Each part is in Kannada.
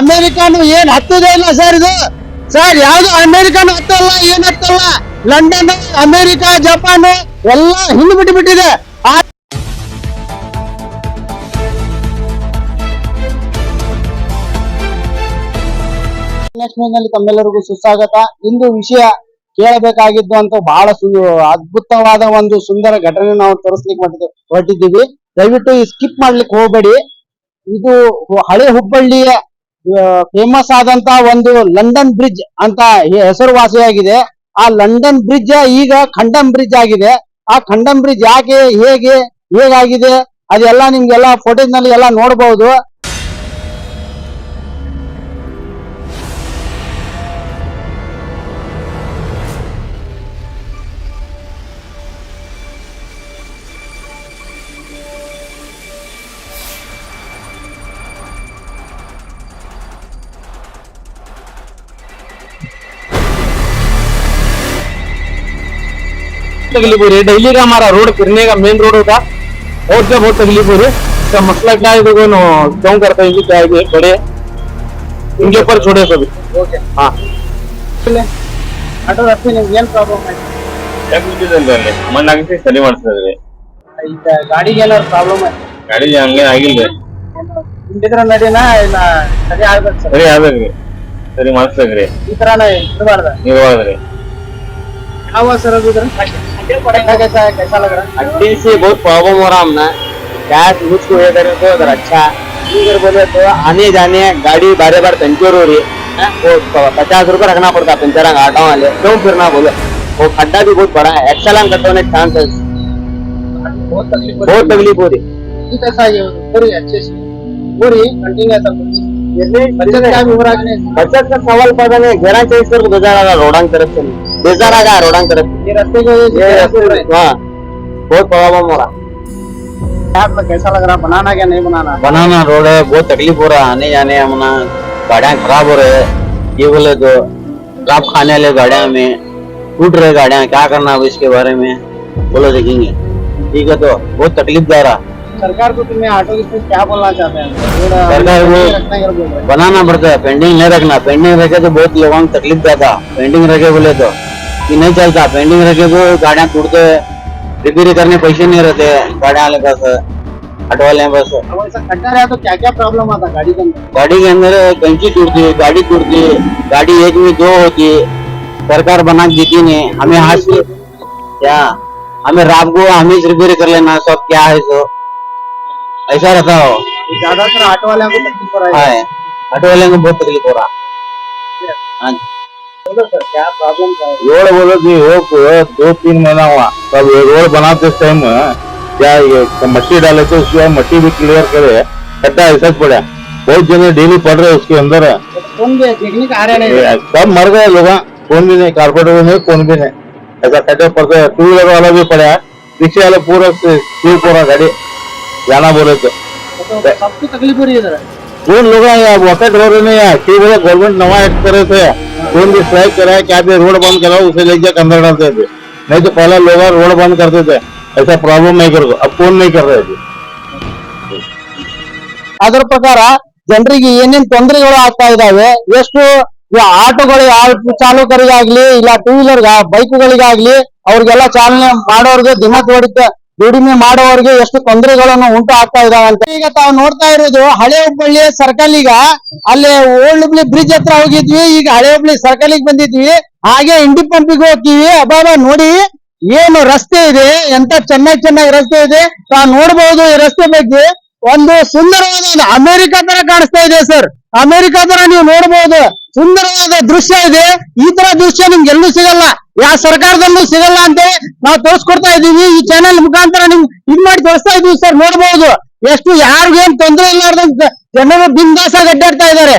ಅಮೆರಿಕಾನು ಏನ್ ಹತ್ತದೇ ಇಲ್ಲ ಸರ್ ಇದು. ಸರ್, ಯಾವ್ದು ಅಮೇರಿಕಾನು ಹತ್ತಲ್ಲ, ಏನ್ ಹತ್ತಲ್ಲ? ಲಂಡನ್, ಅಮೆರಿಕ, ಜಪಾನ್ ಎಲ್ಲ ಹಿಂದ್ ಬಿಟ್ಟು ಬಿಟ್ಟಿದೆ ನ್ಯೂಸ್ನಲ್ಲಿ ತಮ್ಮೆಲ್ಲರಿಗೂ ಸುಸ್ವಾಗತ. ಇಂದು ವಿಷಯ ಕೇಳಬೇಕಾಗಿದ್ದು ಅಂತ ಬಹಳ ಅದ್ಭುತವಾದ ಒಂದು ಸುಂದರ ಘಟನೆ ನಾವು ತೋರಿಸ್ಲಿಕ್ಕೆ ಹೊರಟಿದ್ದೀವಿ ದಯವಿಟ್ಟು ಸ್ಕಿಪ್ ಮಾಡ್ಲಿಕ್ಕೆ ಹೋಗಬೇಡಿ. ಇದು ಹಳೆ ಹುಬ್ಬಳ್ಳಿಯ ಫೇಮಸ್ ಆದಂತ ಒಂದು ಲಂಡನ್ ಬ್ರಿಡ್ಜ್ ಅಂತ ಹೆಸರುವಾಸಿಯಾಗಿದೆ. ಆ ಲಂಡನ್ ಬ್ರಿಡ್ಜ್ ಈಗ ಖಂಡಂ ಬ್ರಿಡ್ಜ್ ಆಗಿದೆ. ಆ ಖಂಡಂ ಬ್ರಿಡ್ಜ್ ಯಾಕೆ ಹೇಗೆ ಹೇಗಾಗಿದೆ ಅದೆಲ್ಲ ನಿಮ್ಗೆಲ್ಲ ಫೋಟೋಸ್ನಲ್ಲಿ ಎಲ್ಲ ನೋಡಬಹುದು तकलीफ हो रही है डेली का हमारा रोड फिरने का मेन रोड होता और क्या बहुत तकलीफ हो रही है इसका मसला क्या है देखो नो क्यों करते हैं इनकी क्या है ये बड़े इनके ऊपर छोड़े सभी ಓಕೆ हाँ ಆಟೋ ರಸ್ತೆ ನಿಮ್ಗೆ ಏನ್ ಪ್ರಾಬ್ಲಮ್ ಆಯ್ತು ಯಾಕೆ ಬಿಟ್ಟಿದ್ದಲ್ಲಿ ಅಲ್ಲಿ ಮಣ್ಣಾಗಿಸಿ ಸರಿ ಮಾಡಿಸಿದ್ರಿ ಈಗ ಗಾಡಿಗೆ ಏನಾದ್ರು ಪ್ರಾಬ್ಲಮ್ ಆಯ್ತು ಗಾಡಿ ಹಂಗೆ ಆಗಿಲ್ರಿ ಹಿಂದಿದ್ರ ನಡಿನ ಇಲ್ಲ ಸರಿ ಆಗ್ಬೇಕು ಸರ್ ಸರಿ ಆಗ್ಬೇಕ್ರಿ ಸರಿ ಮಾಡಿಸ್ಬೇಕ್ರಿ ಈ ತರನ ಇರಬಾರ್ದ ನೀವು ಹೋದ್ರಿ ಯಾವ ಸರ್ ಅದು अड्डे से बहुत प्रॉब्लम हो रहा हमने। गैस मुझको हुए करे तो अगर अच्छा अगर बोले तो आने जाने गाड़ी बार बार पंचर हो रही है तो पचास रुपये रखना पड़ता पंचर आटा वाले। क्यों फिरना बोले? वो खड्डा भी बहुत बड़ा है। एक्सल आम होने चांस है बहुत तकलीफ़ हो रही। है बचत का सवाल पता नहीं घर चाहिए गुजारा रोडांग तरफ़ से नहीं। बेजारा का रोडांग तरफ़ ये रास्ते की से ये हो हाँ बहुत प्रॉब्लम हो रहा कैसा लग रहा है बनाना क्या नहीं बनाना बनाना रोड है बहुत तकलीफ़ हो रहा है आने जाने अपना गाड़ियाँ खराब हो रहे हैं ये बोले तो खराब खाने वाले गाड़ियाँ में टूट रहे गाड़ियाँ क्या करना अब इसके बारे में बोलो देखेंगे ठीक है तो बहुत तकलीफ़ जा रहा सरकार को तुम्हें ऑटो की क्या बोलना चाहते हैं सरकार को- है हैं। बनाना पड़ता है पेंडिंग नहीं रखना पेंडिंग रखे तो बहुत लोगों को तकलीफ़ ज़्यादा पेंडिंग रखे बोले तो कि नहीं चलता। पेंडिंग रखे तो गाड़ियाँ टूटते रिपेयर करने पैसे नहीं रहते गाड़ियाँ वाले पास ऑटो वाले खड्डा रहा तो क्या क्या प्रॉब्लम आता गाड़ी के अंदर? गाड़ी के अंदर कंची टूटती है गाड़ी टूटती। है गाड़ी एक में दो होती। है सरकार बना के देती नहीं। हमें हाथ से क्या हमें रात को हमें रिपेयर कर लेना सब क्या है सो। ऐसा रहता हो। ज़्यादातर ऑटो वाले को तकलीफ़ हो रहा है। है। ऑटो वाले को बहुत तकलीफ़ हो रहा। हाँ। सर रोड बोलो कि वो दो तीन महीना हुआ तब ये रोड बनाते टाइम क्या ये मट्टी डाले थे उसके बाद मट्टी भी क्लियर करे. खड्डा ऐसा पड़ा बहुत जने डेली पड़ रहे उसके अंदर. कौन भी देखने का आ रहा नहीं? ये सब मर गए लोग कौन भी नहीं कारपोरेटर भी नहीं कौन भी नहीं. ऐसा खड्डे पड़ते हैं टू व्हीलर वाला भी पड़ा है रिक्शे वाला पूरा शिव पूरा गाड़ी. जाना बोले तो तो सबको तकलीफ़ हो रही है कौन लोग हैं वॉटर रो रहे नहीं है बोले गवर्नमेंट नवा एक्ट करे थे कौन भी स्ट्राइक करा है क्या भी रोड बंद कराओ उसे लेके जाकर अंदर डालते थे नहीं तो पहले लोग रोड बंद करते थे ऐसा प्रॉब्लम नहीं करो अब कौन नहीं कर रहे थे ಅದರ ಪ್ರಕಾರ ಜನರಿಗೆ ಏನೇನ್ ತೊಂದರೆಗಳು ಆಗ್ತಾ ಇದಾವೆ ಎಷ್ಟು ಈ ಆಟೋಗಳು ಆಟೋ ಚಾಲಕರಿಗಾಗ್ಲಿ ಇಲ್ಲ ಟೂ ವೀಲರ್ ಬೈಕ್ಗಳಿಗಾಗ್ಲಿ ಅವ್ರಿಗೆಲ್ಲ ಚಾಲನೆ ಮಾಡೋರ್ಗೆ ದಿನ ಹೊಡಿತ ದುಡಿಮೆ ಮಾಡೋರಿಗೆ ಎಷ್ಟು ತೊಂದರೆಗಳನ್ನು ಉಂಟು ಆಗ್ತಾ ಇದಾವೆ ಅಂತ. ಈಗ ತಾವು ನೋಡ್ತಾ ಇರೋದು ಹಳೆ ಹುಬ್ಬಳ್ಳಿ ಸರ್ಕಲ್ ಈಗ. ಅಲ್ಲಿ ಓಲ್ಡ್ ಹುಬ್ಳಿ ಬ್ರಿಡ್ಜ್ ಹತ್ರ ಹೋಗಿದ್ವಿ. ಈಗ ಹಳೆ ಹುಬ್ಳಿ ಸರ್ಕಲ್ ಬಂದಿದ್ವಿ. ಹಾಗೆ ಇಂಡಿ ಪಂಪಿಗೆ ಹೋಗ್ತೀವಿ. ಅಬಾಬ ನೋಡಿ. ಏನು ರಸ್ತೆ ಇದೆ? ಎಂತ ಚೆನ್ನಾಗಿ ಚೆನ್ನಾಗಿ ರಸ್ತೆ ಇದೆ? ತಾವು ನೋಡಬಹುದು ಈ ರಸ್ತೆ ಬಗ್ಗೆ. ಒಂದು ಸುಂದರವಾದ ಅಮೆರಿಕ ತರ ಕಾಣಿಸ್ತಾ ಇದೆ ಸರ್. ಅಮೆರಿಕ ತರ ನೀವು ನೋಡಬಹುದು ಸುಂದರವಾದ ದೃಶ್ಯ ಇದೆ. ಈ ತರ ದೃಶ್ಯ ನಿಮ್ಗೆ ಎಲ್ಲೂ ಸಿಗಲ್ಲ. ಯಾವ ಸರ್ಕಾರದಲ್ಲೂ ಸಿಗಲ್ಲ ಅಂತ ನಾವು ತೋರಿಸ್ಕೊಡ್ತಾ ಇದ್ದೀವಿ. ಈ ಚಾನೆಲ್ ಮುಖಾಂತರ ನಿಮ್ ಇದ್ ಮಾಡಿ ತೋರಿಸ್ತಾ ಇದ್ದೀವಿ ಸರ್. ನೋಡಬಹುದು ಎಷ್ಟು ಯಾರಿಗೇನ್ ತೊಂದರೆ ಇಲ್ಲಾರ್ದಂತ ಜನರು ಬಿಂದಾಸ ಗಡ್ಡಾಡ್ತಾ ಇದ್ದಾರೆ.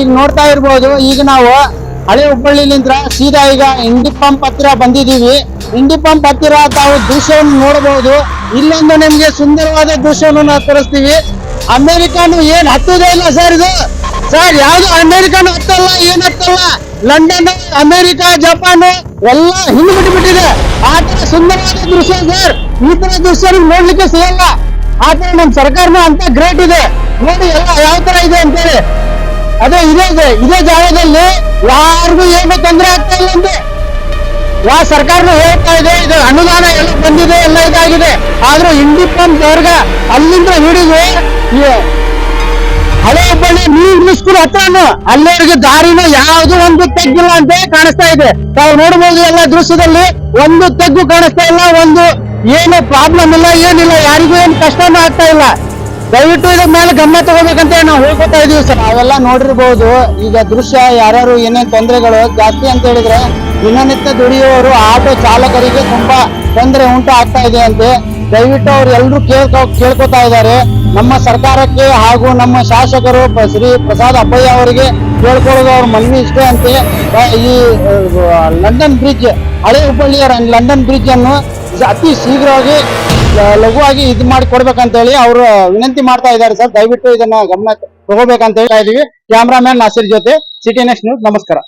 ಈಗ ನೋಡ್ತಾ ಇರ್ಬೋದು, ಈಗ ನಾವು ಹಳೆ ಹುಬ್ಬಳ್ಳಿಲಿಂದ ಸೀದಾ ಈಗ ಇಂಡಿ ಪಂಪ್ ಹತ್ತಿರ ಬಂದಿದ್ದೀವಿ. ಇಂಡಿ ಪಂಪ್ ಹತ್ತಿರ ತಾವು ದೃಶ್ಯವನ್ನು ನೋಡಬಹುದು. ಇಲ್ಲೊಂದು ನಿಮ್ಗೆ ಸುಂದರವಾದ ದೃಶ್ಯವನ್ನು ನಾವು ತೋರಿಸ್ತೀವಿ. ಅಮೆರಿಕಾನು ಏನ್ ಹತ್ತುದೇ ಇಲ್ಲ ಸರ್ ಇದು. ಸರ್, ಯಾವ್ದು ಅಮೆರಿಕಾನು ಹತ್ತಲ್ಲ, ಏನ್ ಹತ್ತಲ್ಲ. ಲಂಡನ್, ಅಮೆರಿಕ, ಜಪಾನ್ ಎಲ್ಲ ಹಿಂದ್ ಬಿಟ್ಟಿದೆ ಆ ತರ ಸುಂದರವಾದ ದೃಶ್ಯ ಸರ್. ಈ ತರ ದೃಶ್ಯ ನೋಡ್ಲಿಕ್ಕೆ ಸಿಗಲ್ಲ. ಆದ್ರೆ ನಮ್ ಸರ್ಕಾರನ ಅಂತ ಗ್ರೇಟ್ ಇದೆ. ನೋಡಿ ಎಲ್ಲ ಯಾವ ತರ ಇದೆ ಅಂತೇಳಿ. ಅದೇ ಇದೇ ಇದೆ ಜಾಗದಲ್ಲಿ ಯಾರಿಗೂ ಏನು ತೊಂದರೆ ಆಗ್ತಾ ಇಲ್ಲ ಅಂತೆ. ಯಾವ ಸರ್ಕಾರನು ಹೇಳ್ತಾ ಇದೆ, ಇದು ಅನುದಾನ ಎಲ್ಲ ಬಂದಿದೆ, ಎಲ್ಲ ಇದಾಗಿದೆ. ಆದ್ರೂ ಇಂಡಿ ವರ್ಗ ಅಲ್ಲಿಂದ ಹಿಡಿದು ಹಳೆ ಹುಬ್ಬಳ್ಳಿ ನ್ಯೂ ಇಂಗ್ಲಿಷ್ ಸ್ಕೂಲ್ ಹತ್ರನು ಅಲ್ಲಿವರೆಗೆ ದಾರಿನ ಯಾವ್ದು ಒಂದು ತೆಗ್ಗಿಲ್ಲ ಅಂತ ಕಾಣಿಸ್ತಾ ಇದೆ. ತಾವು ನೋಡಬಹುದು ಎಲ್ಲ ದೃಶ್ಯದಲ್ಲಿ ಒಂದು ತೆಗ್ಗು ಕಾಣಿಸ್ತಾ ಇಲ್ಲ, ಒಂದು ಏನು ಪ್ರಾಬ್ಲಮ್ ಇಲ್ಲ, ಏನಿಲ್ಲ, ಯಾರಿಗೂ ಏನು ಕಷ್ಟನೂ ಆಗ್ತಾ ಇಲ್ಲ. ದಯವಿಟ್ಟು ಇದ್ರ ಮೇಲೆ ಗಮನ ತಗೋಬೇಕಂತ ನಾವು ಹೇಳ್ಕೊತಾ ಇದೀವಿ ಸರ್. ಅವೆಲ್ಲ ನೋಡಿರ್ಬೋದು. ಈಗ ದೃಶ್ಯ ಯಾರ್ಯಾರು ಏನೇನು ತೊಂದರೆಗಳು ಜಾಸ್ತಿ ಅಂತ ಹೇಳಿದ್ರೆ ದಿನನಿತ್ಯ ದುಡಿಯುವವರು ಆಟೋ ಚಾಲಕರಿಗೆ ತುಂಬಾ ತೊಂದರೆ ಉಂಟು ಆಗ್ತಾ ಇದೆ ಅಂತೆ. ದಯವಿಟ್ಟು ಅವ್ರು ಎಲ್ಲರೂ ಕೇಳ್ಕೊ, ಕೇಳ್ಕೊತಾ ಇದ್ದಾರೆ. ನಮ್ಮ ಸರ್ಕಾರಕ್ಕೆ ಹಾಗೂ ನಮ್ಮ ಶಾಸಕರು ಶ್ರೀ ಪ್ರಸಾದ್ ಅಬ್ಬಯ್ಯ ಅವರಿಗೆ ಕೇಳ್ಕೊಳ್ಳೋದು ಅವ್ರ ಮನವಿ ಇಷ್ಟೇ ಅಂತೆ. ಈ ಲಂಡನ್ ಬ್ರಿಡ್ಜ್, ಹಳೆ ಹುಬ್ಬಳ್ಳಿಯ ಲಂಡನ್ ಬ್ರಿಡ್ಜ್ ಅನ್ನು ಅತಿ ಶೀಘ್ರವಾಗಿ ಲಘುವಾಗಿ ಇದು ಮಾಡಿ ಕೊಡ್ಬೇಕಂತ ಹೇಳಿ ಅವರು ವಿನಂತಿ ಮಾಡ್ತಾ ಇದ್ದಾರೆ ಸರ್. ದಯವಿಟ್ಟು ಇದನ್ನ ಗಮನ ತಗೋಬೇಕಂತ ಹೇಳ್ತಾ ಇದೀವಿ. ಕ್ಯಾಮ್ರಾಮನ್ ನಾಸಿರ್ ಜೊತೆ ಸಿಟಿ ನೆಕ್ಸ್ಟ್ ನ್ಯೂಸ್. ನಮಸ್ಕಾರ.